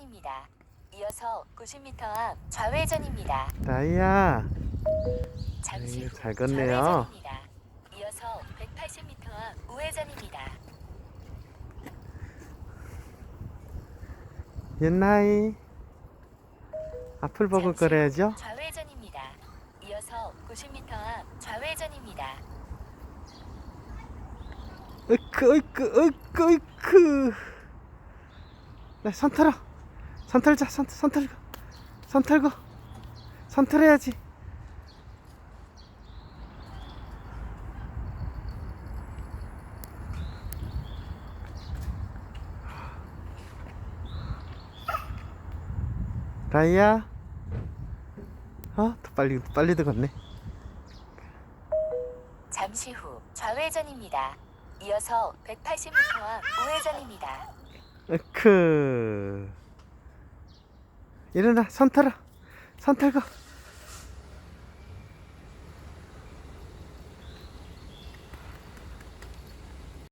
입니다. 이어서 90m 앞 좌회전입니다. 나이야 잠시 에이, 후 잘 걷네요. 좌회전입니다. 이어서 180m 앞 우회전입니다. 옛나이 앞을 보고 잠시 후 걸어야죠 좌회전입니다. 이어서 90m 앞 좌회전입니다. 으크 으크 으크 으크 네, 손 털어 털고 손 털고 손 털어야지 라이야 어? 더 빨리 빨리 들었네 잠시 후 좌회전입니다. 이어서 180m 앞 우회전입니다. 으크 일어나 손 털어 손 털고